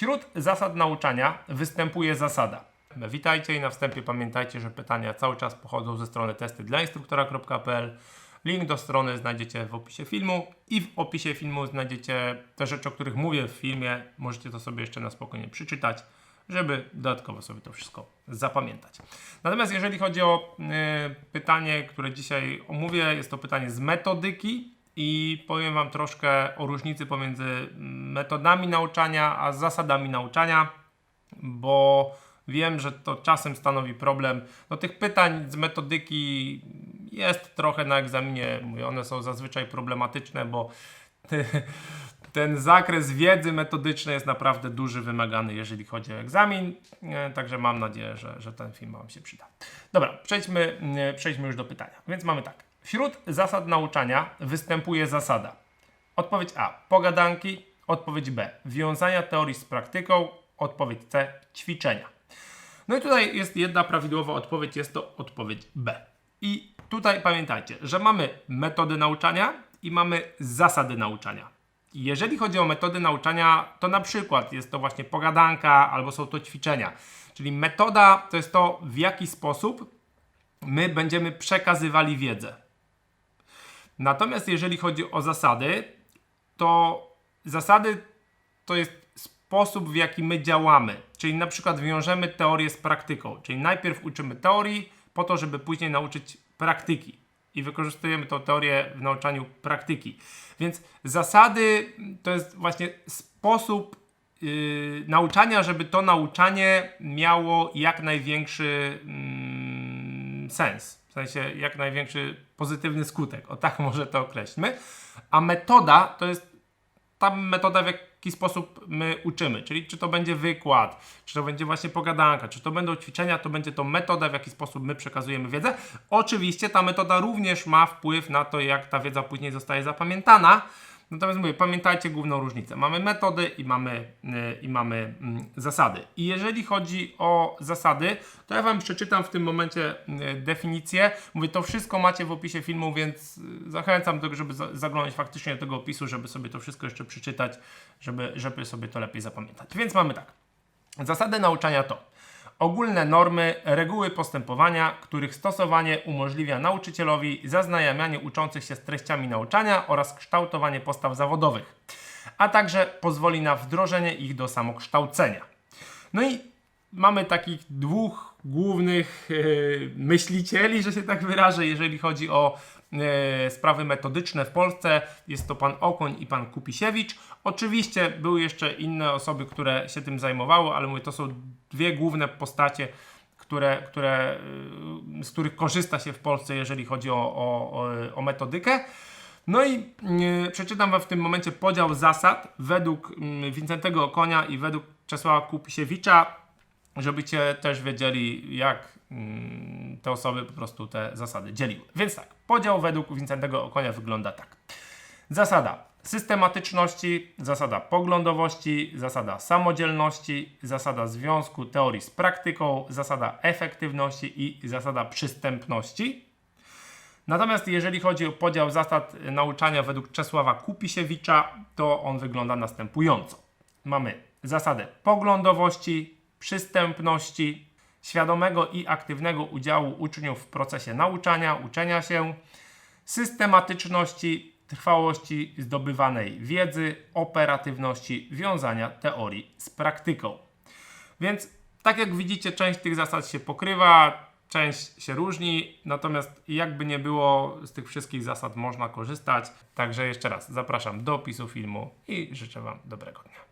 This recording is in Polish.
Wśród zasad nauczania występuje zasada. Witajcie i na wstępie pamiętajcie, że pytania cały czas pochodzą ze strony testy dla instruktora.pl. Link do strony znajdziecie w opisie filmu i w opisie filmu znajdziecie te rzeczy, o których mówię w filmie. Możecie to sobie jeszcze na spokojnie przeczytać, żeby dodatkowo sobie to wszystko zapamiętać. Natomiast jeżeli chodzi o y, pytanie, które dzisiaj omówię, jest to pytanie z metodyki i powiem Wam troszkę o różnicy pomiędzy metodami nauczania a zasadami nauczania, bo wiem, że to czasem stanowi problem. No tych pytań z metodyki jest trochę na egzaminie, one są zazwyczaj problematyczne, bo ten zakres wiedzy metodycznej jest naprawdę duży, wymagany, jeżeli chodzi o egzamin. Także mam nadzieję, że, że ten film Wam się przyda. Dobra, przejdźmy, przejdźmy już do pytania. Więc mamy tak. Wśród zasad nauczania występuje zasada. Odpowiedź A. Pogadanki. Odpowiedź B. Wiązania teorii z praktyką. Odpowiedź C. Ćwiczenia. No i tutaj jest jedna prawidłowa odpowiedź, jest to odpowiedź B. I tutaj pamiętajcie, że mamy metody nauczania i mamy zasady nauczania. Jeżeli chodzi o metody nauczania, to na przykład jest to właśnie pogadanka albo są to ćwiczenia. Czyli metoda to jest to, w jaki sposób my będziemy przekazywali wiedzę. Natomiast jeżeli chodzi o zasady, to zasady to jest sposób, w jaki my działamy. Czyli na przykład wiążemy teorię z praktyką. Czyli najpierw uczymy teorii, po to, żeby później nauczyć praktyki. I wykorzystujemy tą teorię w nauczaniu praktyki. Więc zasady to jest właśnie sposób yy, nauczania, żeby to nauczanie miało jak największy mm, sens. W sensie jak największy pozytywny skutek. O tak może to określmy. A metoda to jest ta metoda, w jaki sposób my uczymy. Czyli czy to będzie wykład, czy to będzie właśnie pogadanka, czy to będą ćwiczenia, to będzie to metoda, w jaki sposób my przekazujemy wiedzę. Oczywiście ta metoda również ma wpływ na to, jak ta wiedza później zostaje zapamiętana. Natomiast mówię, pamiętajcie główną różnicę. Mamy metody i mamy, yy, i mamy mm, zasady. I jeżeli chodzi o zasady, to ja Wam przeczytam w tym momencie yy, definicję. Mówię, to wszystko macie w opisie filmu, więc yy, zachęcam do tego, żeby za- zaglądać faktycznie do tego opisu, żeby sobie to wszystko jeszcze przeczytać, żeby, żeby sobie to lepiej zapamiętać. Więc mamy tak. Zasady nauczania to ogólne normy, reguły postępowania, których stosowanie umożliwia nauczycielowi zaznajamianie uczących się z treściami nauczania oraz kształtowanie postaw zawodowych, a także pozwoli na wdrożenie ich do samokształcenia. No i mamy takich dwóch głównych e, myślicieli, że się tak wyrażę, jeżeli chodzi o sprawy metodyczne w Polsce. Jest to pan Okoń i pan Kupisiewicz. Oczywiście były jeszcze inne osoby, które się tym zajmowały, ale mówię, to są dwie główne postacie, które, które, y, z których korzysta się w Polsce, jeżeli chodzi o, o, o, metodykę. No i y, przeczytam Wam w tym momencie podział zasad według y, Wincentego Okonia i według Czesława Kupisiewicza, żebyście też wiedzieli, jak te osoby po prostu te zasady dzieliły. Więc tak, podział według Wincentego Okonia wygląda tak. Zasada systematyczności, zasada poglądowości, zasada samodzielności, zasada związku teorii z praktyką, zasada efektywności i zasada przystępności. Natomiast jeżeli chodzi o podział zasad nauczania według Czesława Kupisiewicza, to on wygląda następująco. Mamy zasadę poglądowości, przystępności, świadomego i aktywnego udziału uczniów w procesie nauczania, uczenia się, systematyczności, trwałości zdobywanej wiedzy, operatywności wiązania teorii z praktyką. Więc tak jak widzicie, część tych zasad się pokrywa, część się różni, natomiast jakby nie było, z tych wszystkich zasad można korzystać. Także jeszcze raz zapraszam do opisu filmu i życzę Wam dobrego dnia.